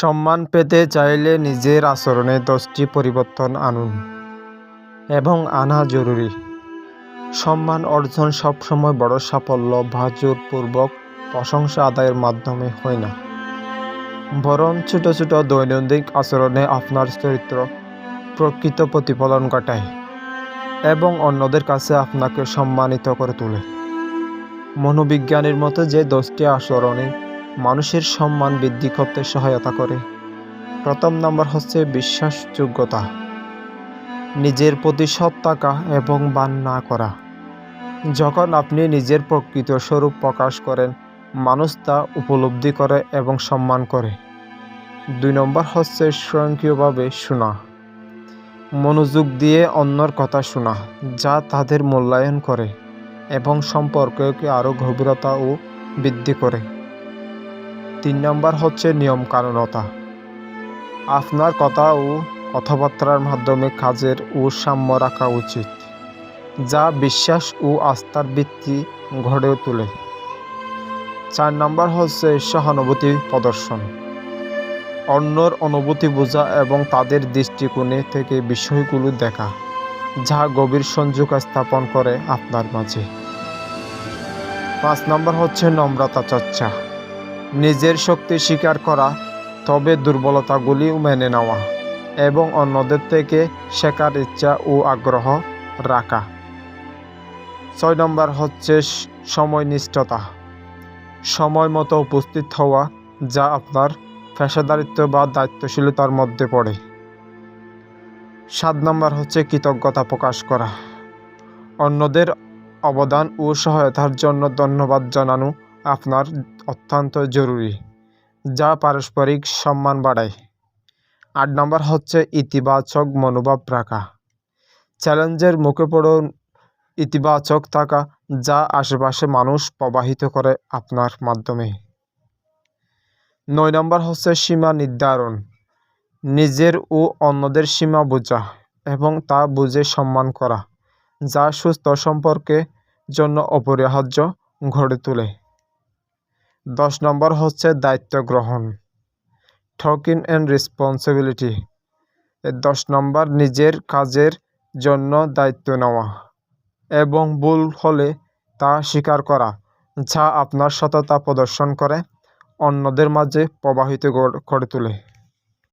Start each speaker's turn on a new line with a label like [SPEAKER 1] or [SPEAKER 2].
[SPEAKER 1] সম্মান পেতে চাইলে নিজের আচরণে দশটি পরিবর্তন আনুন এবং আনা জরুরি। সম্মান অর্জন সবসময় বড় সাফল্য বা জোরপূর্বক প্রশংসা আদায়ের মাধ্যমে হয় না। বরং ছোট ছোট দৈনন্দিন আচরণে আপনার চরিত্র প্রকৃত প্রতিফলন ঘটায় এবং অন্যদের কাছে আপনাকে সম্মানিত করে তোলে। মনোবিজ্ঞানীর মতে যে দশটি আচরণে মানুষের সম্মান বৃদ্ধি করতে সহায়তা করে। প্রথম নম্বর হচ্ছে বিশ্বাসযোগ্যতা। নিজের প্রতি সৎ থাকা এবং বান না করা। যখন আপনি নিজের প্রকৃত স্বরূপ প্রকাশ করেন, মানুষ তা উপলব্ধি করে এবং সম্মান করে। দুই নম্বর হচ্ছে স্বয়ংক্রিয়ভাবে শোনা। মনোযোগ দিয়ে অন্যর কথা শোনা, যা তাদের মূল্যায়ন করে এবং সম্পর্ককে আরও গভীরতা ও বৃদ্ধি করে। তিন নম্বর হচ্ছে নিয়মকানুনতা। আপনার কথা ও কথাবার্তার মাধ্যমে কাজের ও সাম্য রাখা উচিত, যা বিশ্বাস ও আস্থার ভিত্তি গড়ে তোলে। চার নম্বর হচ্ছে সহানুভূতি প্রদর্শন। অন্যর অনুভূতি বোঝা এবং তাদের দৃষ্টিকোণে থেকে বিষয়গুলো দেখা, যা গভীর সংযোগ স্থাপন করে আপনার মাঝে। পাঁচ নম্বর হচ্ছে নম্রতা চর্চা। নিজের শক্তি স্বীকার করা, তবে দুর্বলতাগুলি মেনে নেওয়া এবং অন্যদের থেকে শেখার ইচ্ছা ও আগ্রহ রাখা। ছয় নম্বর হচ্ছে সময়নিষ্ঠতা। সময় মতো উপস্থিত হওয়া যা আপনার পেশাদারিত্ব বা দায়িত্বশীলতার মধ্যে পড়ে। সাত নম্বর হচ্ছে কৃতজ্ঞতা প্রকাশ করা। অন্যদের অবদান ও সহায়তার জন্য ধন্যবাদ জানানো আপনার অত্যন্ত জরুরি, যা পারস্পরিক সম্মান বাড়ায়। আট নম্বর হচ্ছে ইতিবাচক মনোভাব রাখা। চ্যালেঞ্জের মুখে পড়েও ইতিবাচক থাকা, যা আশেপাশে মানুষ প্রবাহিত করে আপনার মাধ্যমে। নয় নম্বর হচ্ছে সীমা নির্ধারণ, নিজের ও অন্যদের সীমা বোঝা এবং তা বুঝে সম্মান করা, যা সুস্থ সম্পর্কে জন্য অপরিহার্য গড়ে তোলে। দশ নম্বর হচ্ছে দায়িত্ব গ্রহণ ঠকিন অ্যান্ড রেসপন্সিবিলিটি দশ নম্বর নিজের কাজের জন্য দায়িত্ব নেওয়া এবং ভুল হলে তা স্বীকার করা, যা আপনার সততা প্রদর্শন করে অন্যদের মাঝে প্রবাহিত করে তোলে।